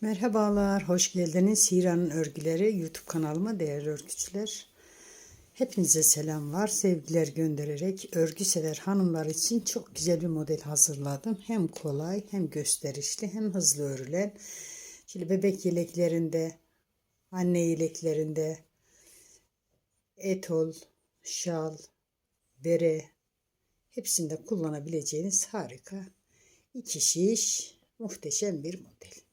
Merhabalar, hoş geldiniz. Hira'nın örgüleri YouTube kanalıma değerli örgücüler. Hepinize selam var, sevgiler göndererek örgü sever hanımlar için çok güzel bir model hazırladım. Hem kolay, hem gösterişli, hem hızlı örülen. Şimdi bebek yeleklerinde, anne yeleklerinde, etol, şal, bere hepsinde kullanabileceğiniz harika iki şiş muhteşem bir model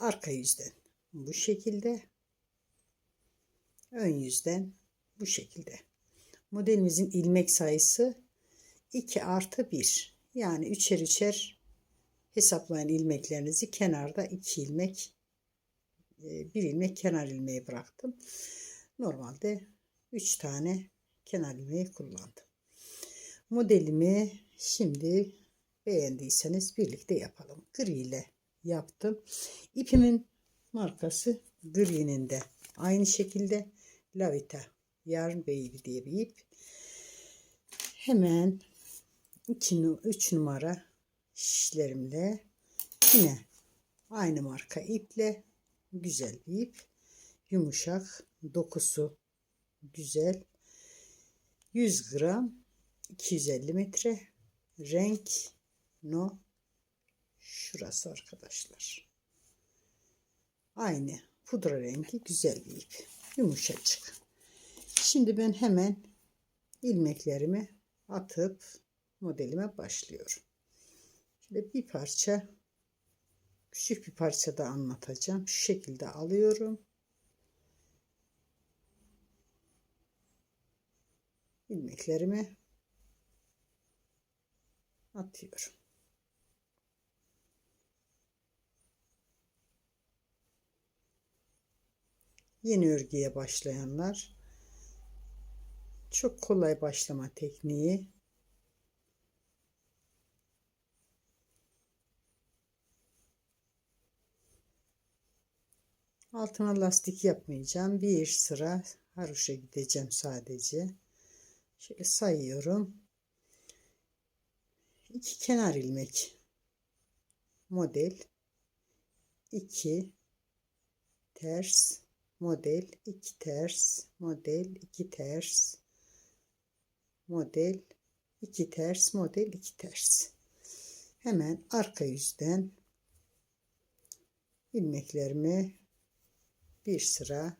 arka yüzden bu şekilde. Ön yüzden bu şekilde. Modelimizin ilmek sayısı 2 artı 1 yani üçer üçer hesaplayın ilmeklerinizi kenarda 2 ilmek e, bir ilmek kenar ilmeği bıraktım. Normalde 3 tane kenar ilmeği kullandım. Modelimi şimdi beğendiyseniz birlikte yapalım. Gri ile yaptım. İpimin markası Green'in de aynı şekilde Lavita Yarn Baby diye bir ip. Hemen 3 numara şişlerimle yine aynı marka iple güzel bir ip. Yumuşak dokusu güzel. 100 gram 250 metre renk no Şurası arkadaşlar. Aynı pudra rengi güzel bir ip. Yumuşacık. Şimdi ben hemen ilmeklerimi atıp modelime başlıyorum. Şimdi bir parça küçük bir parça da anlatacağım. Şu şekilde alıyorum. ilmeklerimi atıyorum. Yeni örgüye başlayanlar çok kolay başlama tekniği. Altına lastik yapmayacağım. Bir sıra haroşa gideceğim sadece. Şöyle sayıyorum. İki kenar ilmek model 2 ters model 2 ters model 2 ters model 2 ters model 2 ters hemen arka yüzden ilmeklerimi bir sıra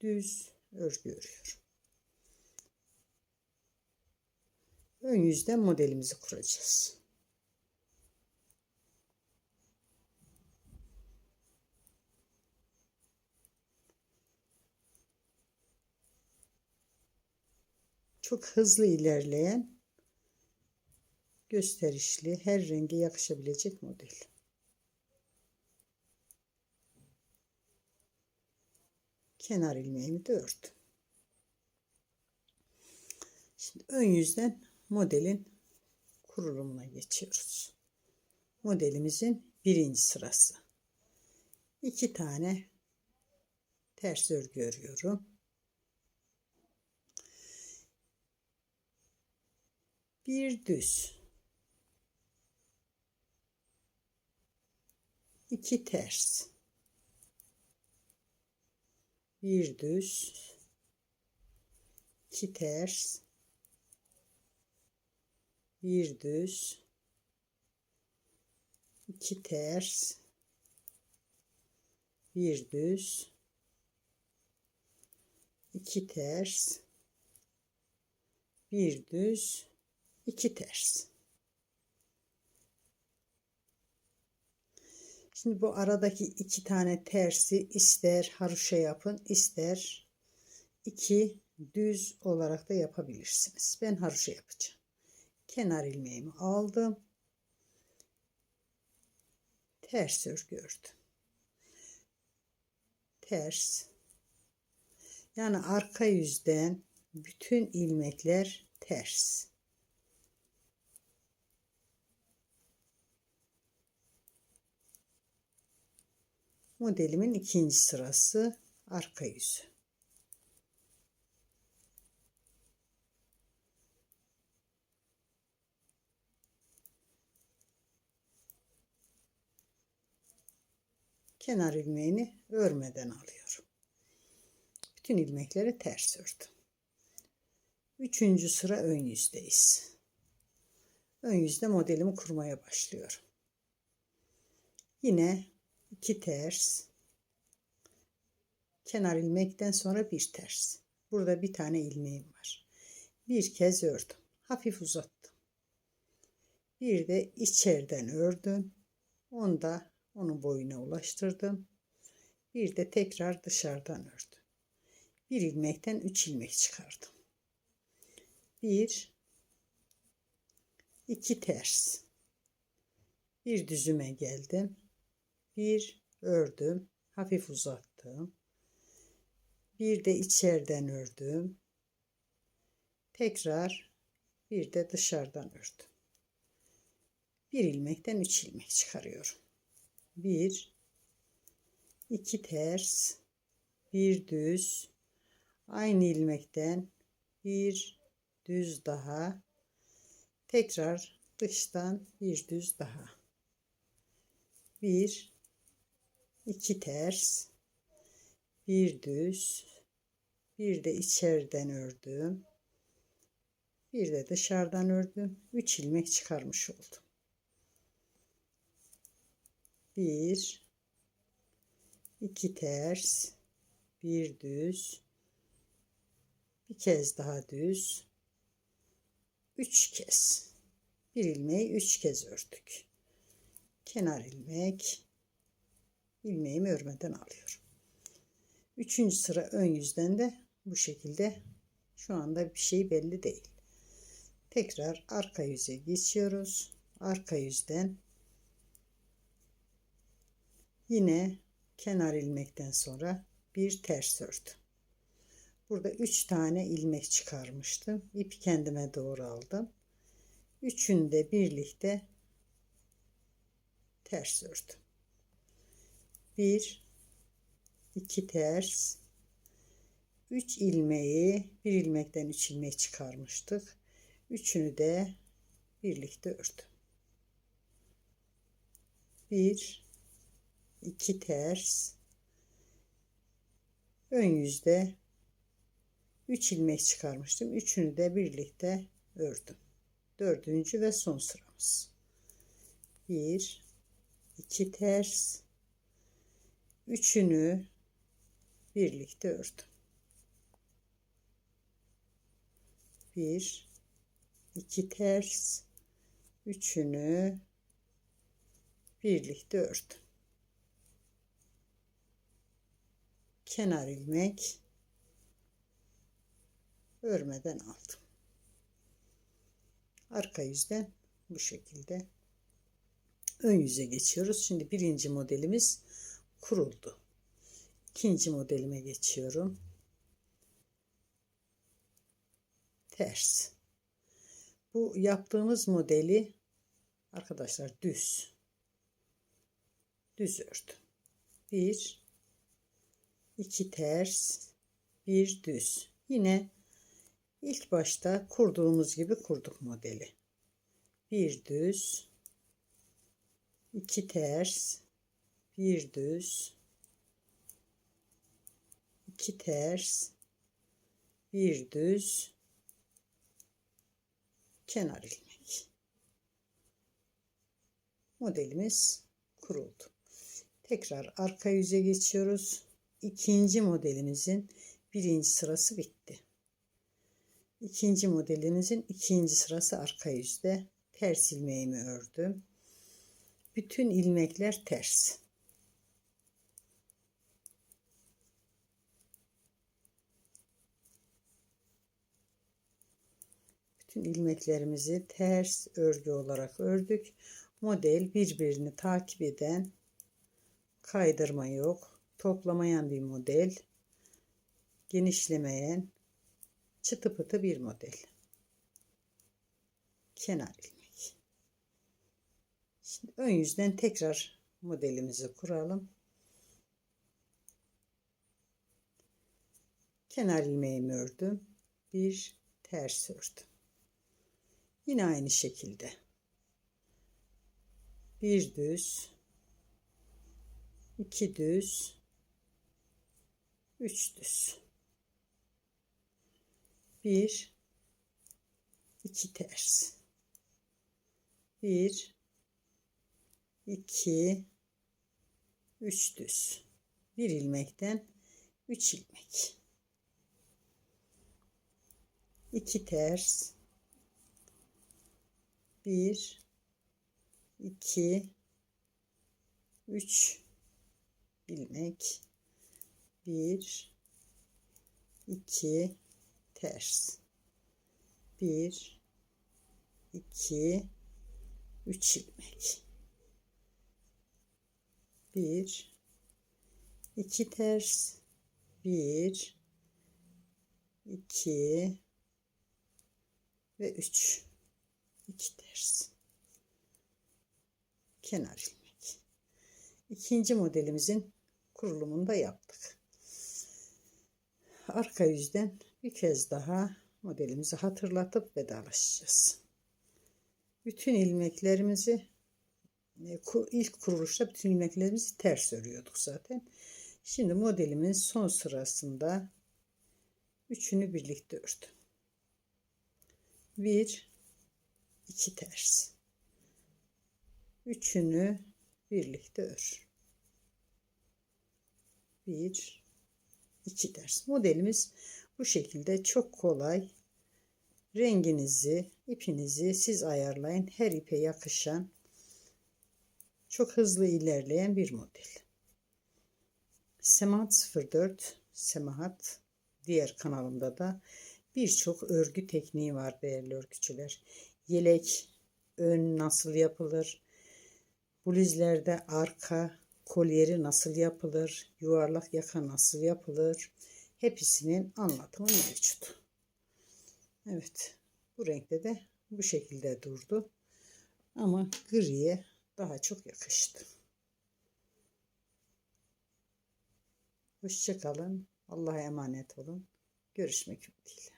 düz örgü örüyorum. Ön yüzden modelimizi kuracağız. Çok hızlı ilerleyen gösterişli her renge yakışabilecek model. Kenar ilmeğimi de ördüm. Şimdi ön yüzden modelin kurulumuna geçiyoruz. Modelimizin birinci sırası. İki tane ters örgü örüyorum. Bir düz. İki ters. Bir düz. İki ters. Bir düz. İki ters. Bir düz. İki ters. Bir düz 2 ters. Şimdi bu aradaki iki tane tersi ister haroşa yapın ister iki düz olarak da yapabilirsiniz. Ben haroşa yapacağım. Kenar ilmeğimi aldım. Ters örgü ördüm. Ters. Yani arka yüzden bütün ilmekler ters. Modelimin ikinci sırası arka yüzü. kenar ilmeğini örmeden alıyorum. Bütün ilmekleri ters ördüm. Üçüncü sıra ön yüzdeyiz. Ön yüzde modelimi kurmaya başlıyorum. Yine iki ters, kenar ilmekten sonra bir ters. Burada bir tane ilmeğim var. Bir kez ördüm. Hafif uzattım. Bir de içeriden ördüm. Onda onun boyuna ulaştırdım. Bir de tekrar dışarıdan ördüm. Bir ilmekten üç ilmek çıkardım. Bir, iki ters. Bir düzüme geldim. Bir ördüm. Hafif uzattım. Bir de içeriden ördüm. Tekrar bir de dışarıdan ördüm. Bir ilmekten üç ilmek çıkarıyorum. Bir, iki ters, bir düz, aynı ilmekten bir düz daha, tekrar dıştan bir düz daha. Bir, iki ters, bir düz, bir de içeriden ördüm. Bir de dışarıdan ördüm. 3 ilmek çıkarmış oldum. 1 2 ters, bir düz, bir kez daha düz, 3 kez. Bir ilmeği 3 kez ördük. Kenar ilmek ilmeğimi örmeden alıyorum. Üçüncü sıra ön yüzden de bu şekilde şu anda bir şey belli değil. Tekrar arka yüze geçiyoruz. Arka yüzden yine kenar ilmekten sonra bir ters ördüm. Burada üç tane ilmek çıkarmıştım. İpi kendime doğru aldım. Üçünü de birlikte ters ördüm. Bir, iki ters, üç ilmeği bir ilmekten üç ilmek çıkarmıştık. Üçünü de birlikte ördüm. Bir, iki ters, ön yüzde 3 ilmek çıkarmıştım. Üçünü de birlikte ördüm. Dördüncü ve son sıramız. Bir, iki ters, üçünü birlikte ördüm. Bir, iki ters, üçünü birlikte ördüm. Kenar ilmek örmeden aldım. Arka yüzden bu şekilde ön yüze geçiyoruz. Şimdi birinci modelimiz kuruldu. İkinci modelime geçiyorum. Ters. Bu yaptığımız modeli arkadaşlar düz. Düz ördüm. Bir, iki ters, bir düz. Yine ilk başta kurduğumuz gibi kurduk modeli. Bir düz, iki ters, bir düz, iki ters, bir düz, kenar ilmek. Modelimiz kuruldu. Tekrar arka yüze geçiyoruz. İkinci modelimizin birinci sırası bitti. İkinci modelimizin ikinci sırası arka yüzde. Ters ilmeğimi ördüm. Bütün ilmekler ters. Bütün ilmeklerimizi ters örgü olarak ördük. Model birbirini takip eden kaydırma yok. Toplamayan bir model. Genişlemeyen çıtı pıtı bir model. Kenar ilmek. Şimdi ön yüzden tekrar modelimizi kuralım. Kenar ilmeğimi ördüm. Bir ters ördüm. Yine aynı şekilde. Bir düz, iki düz, üç düz. Bir, iki ters. Bir, iki, üç düz. Bir ilmekten üç ilmek. İki ters. Bir, iki, üç ilmek. Bir, iki, ters. Bir, iki, üç ilmek. Bir, iki ters. Bir, iki ve üç. İki ters. Kenar ilmek. İkinci modelimizin kurulumunu da yaptık. Arka yüzden bir kez daha modelimizi hatırlatıp vedalaşacağız. Bütün ilmeklerimizi e, ilk kuruluşta bütün ilmeklerimizi ters örüyorduk zaten. Şimdi modelimin son sırasında üçünü birlikte ördüm. Bir, iki ters. Üçünü birlikte ör. Bir, iki ters. Modelimiz bu şekilde çok kolay. Renginizi, ipinizi siz ayarlayın. Her ipe yakışan, çok hızlı ilerleyen bir model. Semahat 04, Semahat diğer kanalımda da birçok örgü tekniği var değerli örgücüler. Yelek, ön nasıl yapılır, bluzlerde arka kolyeri nasıl yapılır, yuvarlak yaka nasıl yapılır, hepsinin anlatımı mevcut. Evet, bu renkte de bu şekilde durdu. Ama griye daha çok yakıştı. Hoşçakalın. Allah'a emanet olun. Görüşmek ümidiyle.